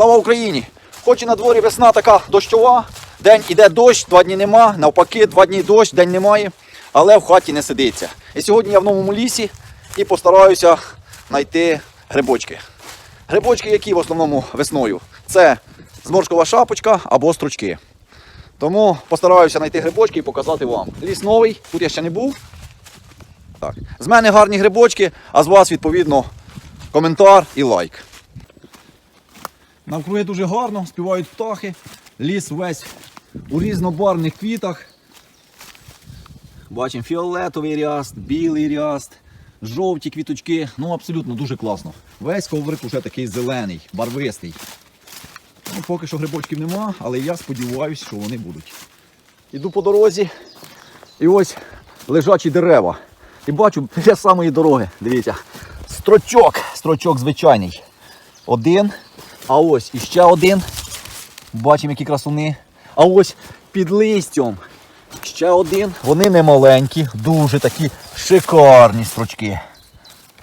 Слава Україні! Хоч і на дворі весна така дощова, день іде дощ, два дні нема, навпаки, два дні дощ, день немає, але в хаті не сидиться. І сьогодні я в новому лісі і постараюся знайти грибочки. Грибочки, які в основному весною, це зморшкова шапочка або стручки. Тому постараюся знайти грибочки і показати вам. Ліс новий, тут я ще не був. Так. З мене гарні грибочки, а з вас, відповідно, коментар і лайк. Навкруги дуже гарно, співають птахи, ліс весь у різнобарвних квітах. Бачимо фіолетовий ряст, білий ряст, жовті квіточки. Ну абсолютно дуже класно. Весь коврик уже такий зелений, барвистий. Ну, поки що грибочків нема, але я сподіваюся, що вони будуть. Іду по дорозі, і ось лежачі дерева. І бачу біля самої дороги, дивіться, строчок, строчок звичайний. Один, а ось іще один. Бачимо, які красуни. А ось під листям ще один. Вони не маленькі, дуже такі шикарні строчки.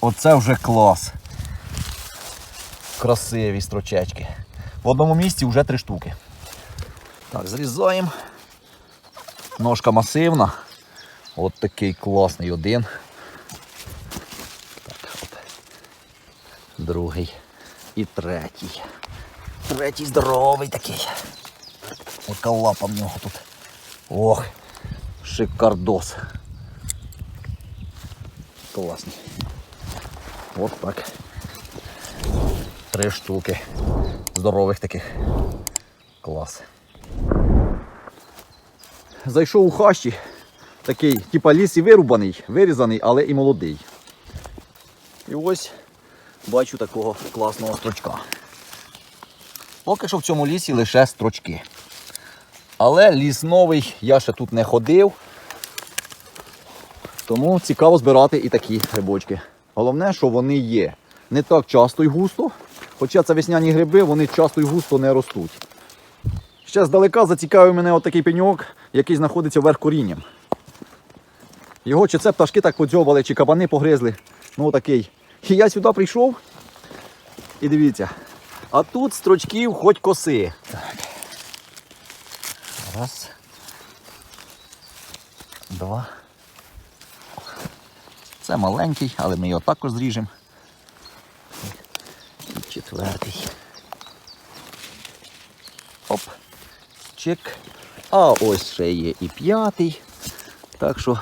Оце вже клас. Красиві строчечки. В одному місці вже три штуки. Так, зрізаємо. Ножка масивна. От такий класний один. Так, от. Другий. І третій. Третій здоровий такий. Яка лапа в нього тут. Ох, шикардос. Класний. От так. Три штуки. Здорових таких. Клас. Зайшов у хащі. Такий, типа ліс і вирубаний, вирізаний, але і молодий. І ось бачу такого класного строчка. Поки що в цьому лісі лише строчки. Але ліс новий, я ще тут не ходив. Тому цікаво збирати і такі грибочки. Головне, що вони є. Не так часто і густо. Хоча це весняні гриби, вони часто і густо не ростуть. Ще здалека зацікавив мене отакий пеньок, який знаходиться вверх корінням. Його чи це пташки так подзьобали, чи кабани погризли. Ну отакий. І я сюди прийшов. І дивіться. А тут строчків хоч коси. Так. Раз. Два. Це маленький, але ми його також зріжемо. І четвертий. Оп. Чек. А ось ще є і п'ятий. Так що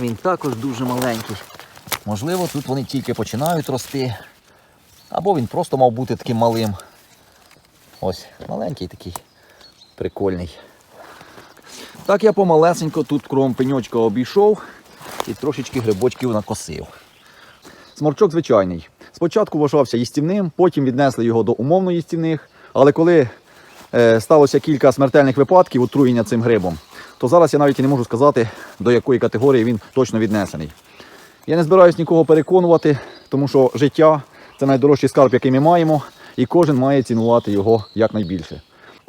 він також дуже маленький. Можливо, тут вони тільки починають рости. Або він просто мав бути таким малим. Ось, маленький такий, прикольний. Так я помалесенько тут кром пеньочка обійшов і трошечки грибочків накосив. Сморчок звичайний. Спочатку вважався їстівним, потім віднесли його до умовно їстівних, але коли е, сталося кілька смертельних випадків отруєння цим грибом, то зараз я навіть і не можу сказати, до якої категорії він точно віднесений. Я не збираюсь нікого переконувати, тому що життя це найдорожчий скарб, який ми маємо, і кожен має цінувати його якнайбільше.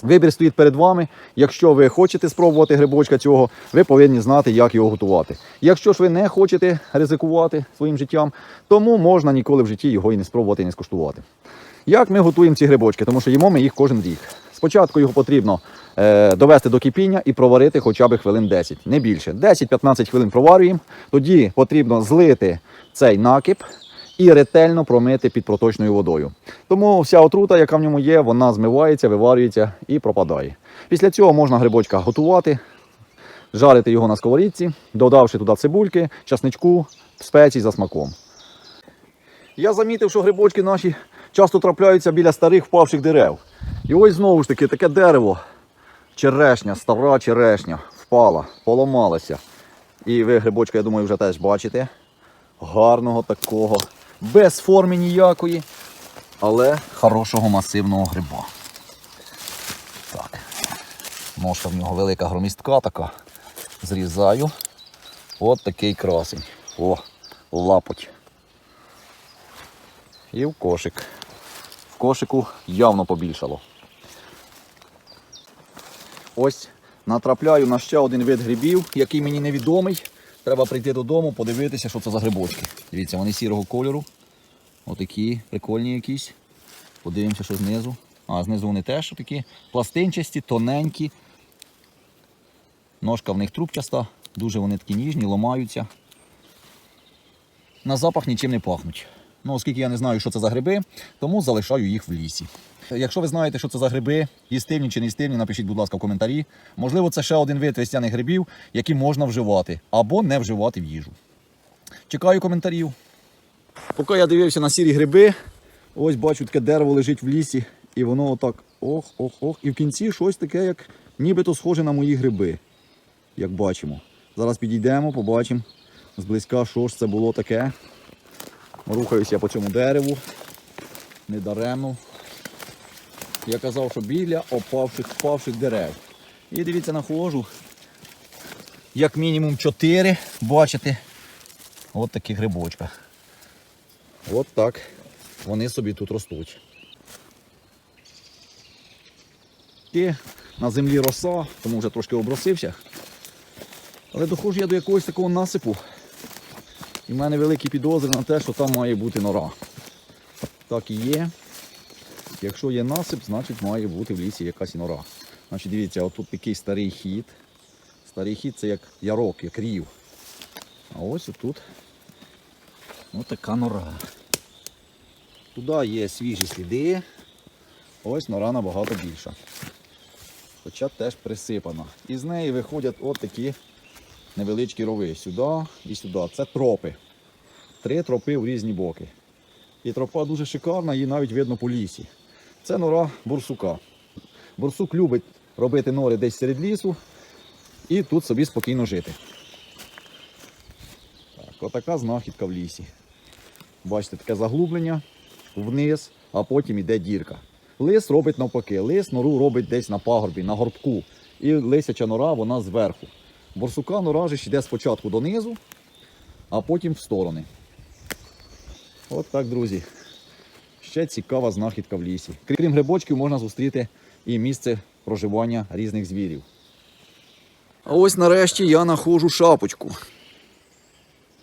Вибір стоїть перед вами. Якщо ви хочете спробувати грибочка цього, ви повинні знати, як його готувати. Якщо ж ви не хочете ризикувати своїм життям, тому можна ніколи в житті його і не спробувати, і не скуштувати. Як ми готуємо ці грибочки, тому що їмо ми їх кожен рік. Спочатку його потрібно е, довести до кипіння і проварити хоча б хвилин 10, не більше. 10-15 хвилин проварюємо. Тоді потрібно злити цей накип і ретельно промити під проточною водою. Тому вся отрута, яка в ньому є, вона змивається, виварюється і пропадає. Після цього можна грибочка готувати, жарити його на сковорідці, додавши туди цибульки, часничку, спецій за смаком. Я замітив, що грибочки наші часто трапляються біля старих впавших дерев. І ось знову ж таки таке дерево, черешня, стара черешня, впала, поламалася. І ви грибочка, я думаю, вже теж бачите. Гарного такого, без форми ніякої, але хорошого масивного гриба. Так. Ножка в нього велика громістка така. Зрізаю. От такий красень. О, лапоть. І в кошик. В кошику явно побільшало. Ось натрапляю на ще один вид грибів, який мені невідомий. Треба прийти додому, подивитися, що це за грибочки. Дивіться, вони сірого кольору. Отакі прикольні якісь. Подивимося, що знизу. А знизу вони теж такі пластинчасті, тоненькі. Ножка в них трубчаста, дуже вони такі ніжні, ламаються. На запах нічим не пахнуть. Ну, оскільки я не знаю, що це за гриби, тому залишаю їх в лісі. Якщо ви знаєте, що це за гриби, їстивні чи не їстивні, напишіть, будь ласка, в коментарі. Можливо, це ще один вид весняних грибів, які можна вживати або не вживати в їжу. Чекаю коментарів. Поки я дивився на сірі гриби, ось бачу, таке дерево лежить в лісі, і воно отак ох, ох, ох. І в кінці щось таке, як нібито схоже на мої гриби, як бачимо. Зараз підійдемо, побачимо зблизька, що ж це було таке. Рухаюся я по цьому дереву. Недаремно. Я казав, що біля опавших впавших дерев. І дивіться, находжу. Як мінімум 4, бачите, от такі грибочка. От так вони собі тут ростуть. І на землі роса, тому вже трошки обросився. Але доходжу я до якогось такого насипу. І в мене великі підозри на те, що там має бути нора. Так і є. Якщо є насип, значить має бути в лісі якась нора. Значить, дивіться, отут такий старий хід. Старий хід це як ярок, як рів. А ось отут така нора. Туди є свіжі сліди. Ось нора набагато більша. Хоча теж присипана. І з неї виходять от такі невеличкі рови. Сюди і сюди. Це тропи. Три тропи в різні боки. І тропа дуже шикарна, її навіть видно по лісі. Це нора бурсука. Бурсук любить робити нори десь серед лісу і тут собі спокійно жити. Так, отака знахідка в лісі. Бачите, таке заглублення вниз, а потім іде дірка. Лис робить навпаки, лис нору робить десь на пагорбі, на горбку. І лисяча нора вона зверху. Борсука нора йде спочатку донизу, а потім в сторони. От так, друзі. Ще цікава знахідка в лісі. Крім грибочків, можна зустріти і місце проживання різних звірів. А ось нарешті я знаходжу шапочку.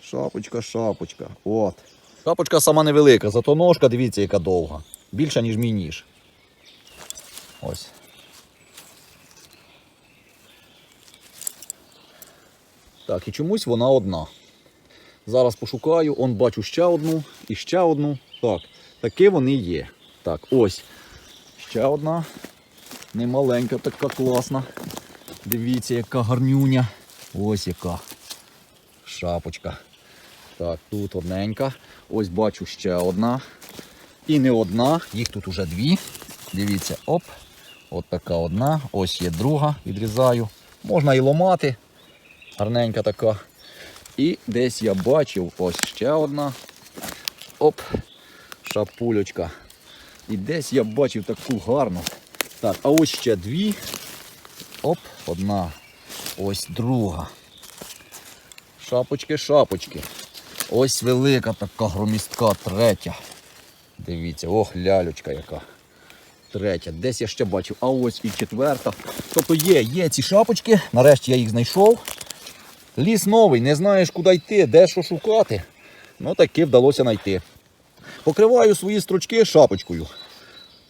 Шапочка, шапочка. От. Шапочка сама невелика, зато ножка, дивіться, яка довга. Більша, ніж мій ніж. Ось. Так, і чомусь вона одна. Зараз пошукаю, он бачу ще одну і ще одну. Так, таки вони є. Так, ось. Ще одна. Немаленька, така класна. Дивіться, яка гарнюня. Ось яка. Шапочка. Так, тут одненька. Ось бачу ще одна. І не одна, їх тут уже дві. Дивіться, оп. От така одна. Ось є друга, відрізаю. Можна і ломати. Гарненька така. І десь я бачив ось ще одна. Оп, шапулечка. І десь я бачив таку гарну. Так, а ось ще дві. Оп, одна. Ось друга. Шапочки, шапочки. Ось велика така громістка, третя. Дивіться, ох, лялючка яка. Третя. Десь я ще бачив. А ось і четверта. Тобто є, є ці шапочки. Нарешті я їх знайшов. Ліс новий, не знаєш, куди йти, де що шукати. Ну таки вдалося знайти. Покриваю свої стручки шапочкою.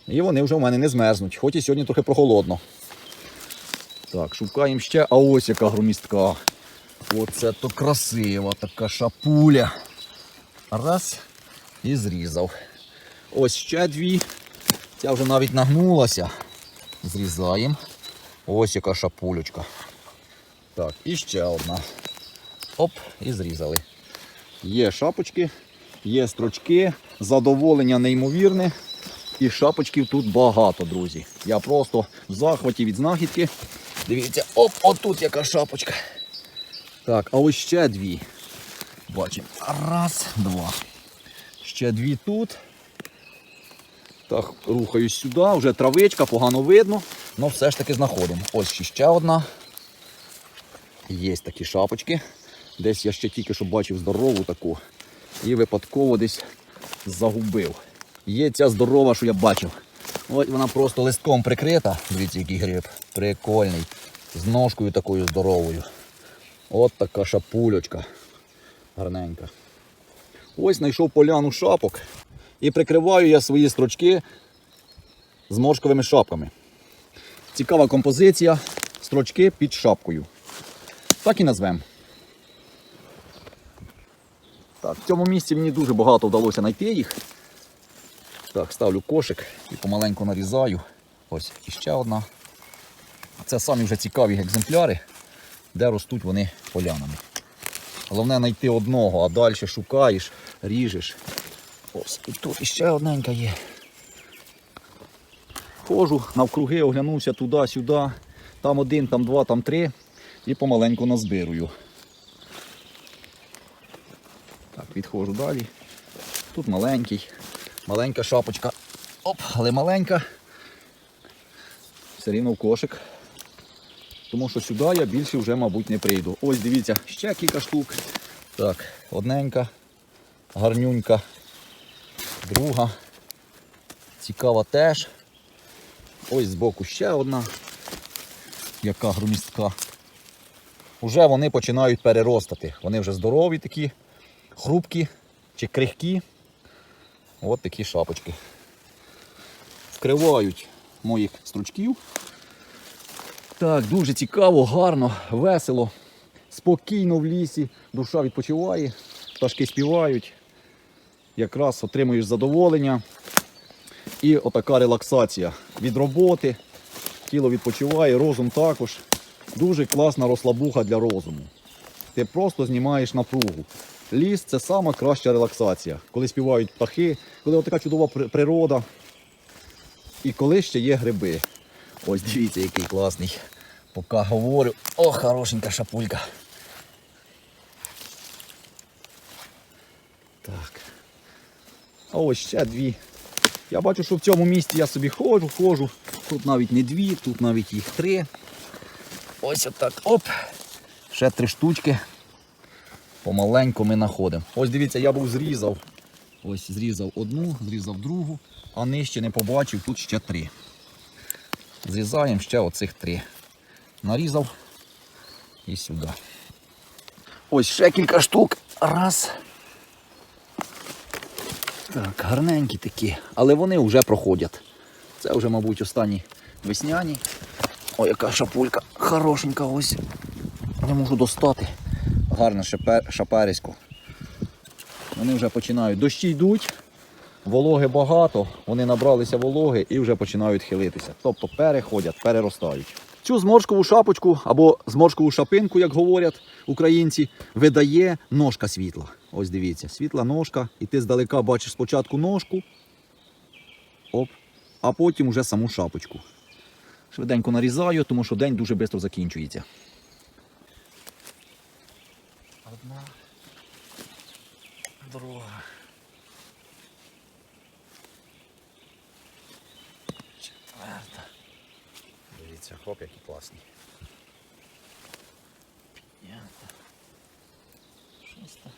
І вони вже в мене не змерзнуть, хоч і сьогодні трохи прохолодно. Так, шукаємо ще, а ось яка громістка. Оце то красива така шапуля. Раз і зрізав. Ось ще дві. Ця вже навіть нагнулася. Зрізаємо. Ось яка шапулечка. Так, і ще одна. Оп, і зрізали. Є шапочки, є строчки, задоволення неймовірне. І шапочків тут багато, друзі. Я просто в захваті від знахідки. Дивіться, оп, отут яка шапочка. Так, а ось ще дві. Бачимо. Раз, два. Ще дві тут. Так, рухаюсь сюди, вже травичка, погано видно, але все ж таки знаходимо. Ось ще одна. Є такі шапочки. Десь я ще тільки що бачив здорову таку. І випадково десь загубив. Є ця здорова, що я бачив. Ось вона просто листком прикрита. Дивіться, який гриб. Прикольний. З ножкою такою здоровою. От така шапульочка. Гарненька. Ось знайшов поляну шапок. І прикриваю я свої строчки з моршковими шапками. Цікава композиція, строчки під шапкою. Так і назвемо. Так, в цьому місці мені дуже багато вдалося знайти їх. Так, ставлю кошик і помаленьку нарізаю. Ось іще одна. Це самі вже цікаві екземпляри, де ростуть вони полянами. Головне знайти одного, а далі шукаєш, ріжеш. Ось, і тут іще одненька є. Хожу, навкруги, оглянувся туди-сюди. Там один, там два, там три. І помаленьку назбирую. Так, відходжу далі. Тут маленький, маленька шапочка. Оп, але маленька. Все рівно в кошик. Тому що сюди я більше вже, мабуть, не прийду. Ось дивіться, ще кілька штук. Так, одненька, гарнюнька, друга. Цікава теж. Ось збоку ще одна, яка громістка. Уже вони починають переростати. Вони вже здорові такі, хрупкі чи крихкі. От такі шапочки. Вкривають моїх стручків. Так, дуже цікаво, гарно, весело, спокійно в лісі, душа відпочиває, пташки співають. Якраз отримуєш задоволення. І отака релаксація від роботи, тіло відпочиває, розум також. Дуже класна розслабуха для розуму. Ти просто знімаєш напругу. Ліс це сама краща релаксація, коли співають птахи, коли така чудова природа. І коли ще є гриби. Ось дивіться, який класний. Поки говорю. О, хорошенька шапулька. Так. А ось ще дві. Я бачу, що в цьому місці я собі ходжу, ходжу. Тут навіть не дві, тут навіть їх три. Ось отак. Оп. Ще три штучки. Помаленьку ми знаходимо. Ось дивіться, я був зрізав. Ось зрізав одну, зрізав другу, а нижче не побачив, тут ще три. Зрізаємо ще оцих три. Нарізав і сюди. Ось ще кілька штук. Раз. Так, гарненькі такі, але вони вже проходять. Це вже, мабуть, останні весняні. Ой, яка шапулька хорошенька ось. Не можу достати. Гарне шапе- шаперисько. Вони вже починають. Дощі йдуть, вологи багато, вони набралися вологи і вже починають хилитися. Тобто переходять, переростають. Цю зморшкову шапочку або зморшкову шапинку, як говорять українці, видає ножка світла. Ось дивіться, світла ножка, і ти здалека бачиш спочатку ножку, оп, а потім вже саму шапочку. Швиденько нарізаю, тому що день дуже швидко закінчується. Одна, друга. Четверта. Дивіться, хлоп, які класні. П'ята. Шоста.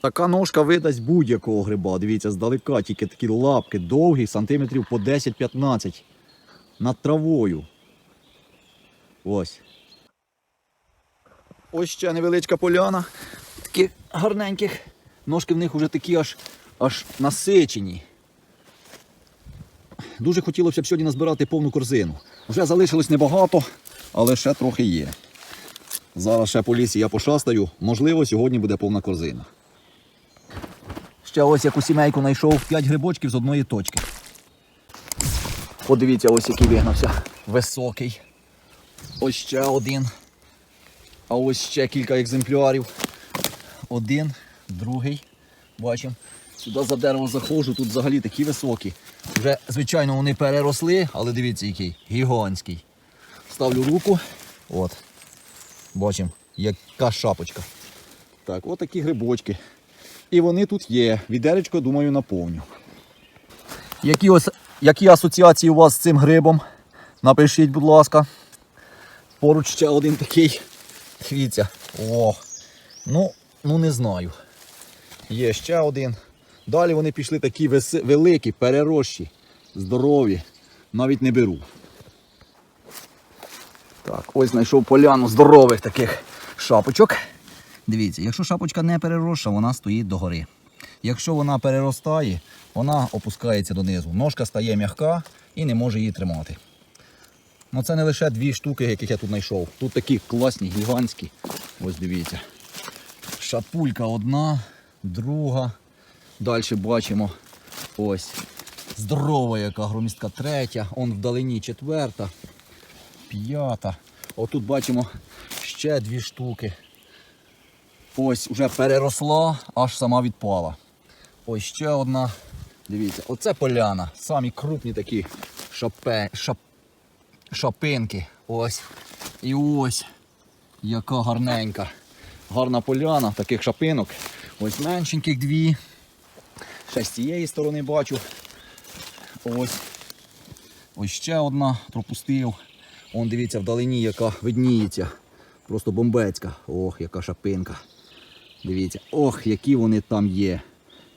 Така ножка видасть будь-якого гриба. Дивіться, здалека тільки такі лапки довгі, сантиметрів по 10-15 над травою. Ось. Ось ще невеличка поляна. Такі гарненьких. Ножки в них вже такі аж, аж насичені. Дуже хотілося б сьогодні назбирати повну корзину. Вже залишилось небагато, але ще трохи є. Зараз ще по лісі я пошастаю. Можливо, сьогодні буде повна корзина. Ще ось яку сімейку знайшов 5 грибочків з одної точки. Подивіться, ось який вигнався. Високий. Ось ще один. А ось ще кілька екземплярів. Один, другий. Бачимо. Сюди за дерево заходжу, тут взагалі такі високі. Вже, звичайно, вони переросли, але дивіться, який гігантський. Ставлю руку. От. Бачимо, яка шапочка. Так, от такі грибочки. І вони тут є. Відеречко, думаю, наповню. Які, ось, які асоціації у вас з цим грибом? Напишіть, будь ласка. Поруч ще один такий. Дивіться. О, ну, ну не знаю. Є ще один. Далі вони пішли такі веси- великі, перерощі, здорові. навіть не беру. Так, ось знайшов поляну здорових таких шапочок. Дивіться, якщо шапочка не переросша, вона стоїть догори. Якщо вона переростає, вона опускається донизу. Ножка стає м'яка і не може її тримати. Ну це не лише дві штуки, яких я тут знайшов. Тут такі класні, гігантські. Ось дивіться. Шапулька одна, друга. Далі бачимо ось здорова яка громістка третя, он вдалині четверта, п'ята. Отут бачимо ще дві штуки. Ось вже переросла, аж сама відпала. Ось ще одна. Дивіться, оце поляна. Самі крупні такі шапе, шап, шапинки. Ось. І ось. Яка гарненька. Гарна поляна таких шапинок. Ось меншеньких дві. Ще з цієї сторони бачу. Ось. Ось ще одна пропустив. Он дивіться вдалині, яка видніється. Просто бомбецька. Ох, яка шапинка. Дивіться, ох, які вони там є.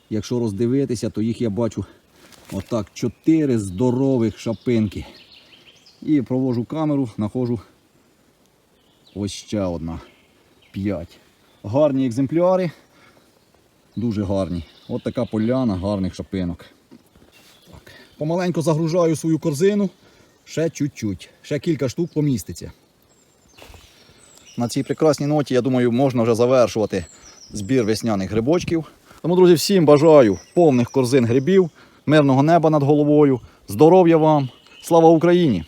Якщо роздивитися, то їх я бачу отак чотири здорових шапинки. І провожу камеру, знаходжу ось ще одна. П'ять. Гарні екземпляри. Дуже гарні. От така поляна гарних шапинок. Так. Помаленьку загружаю свою корзину. Ще чуть-чуть. Ще кілька штук поміститься. На цій прекрасній ноті, я думаю, можна вже завершувати збір весняних грибочків. Тому, друзі, всім бажаю повних корзин грибів, мирного неба над головою, здоров'я вам, слава Україні!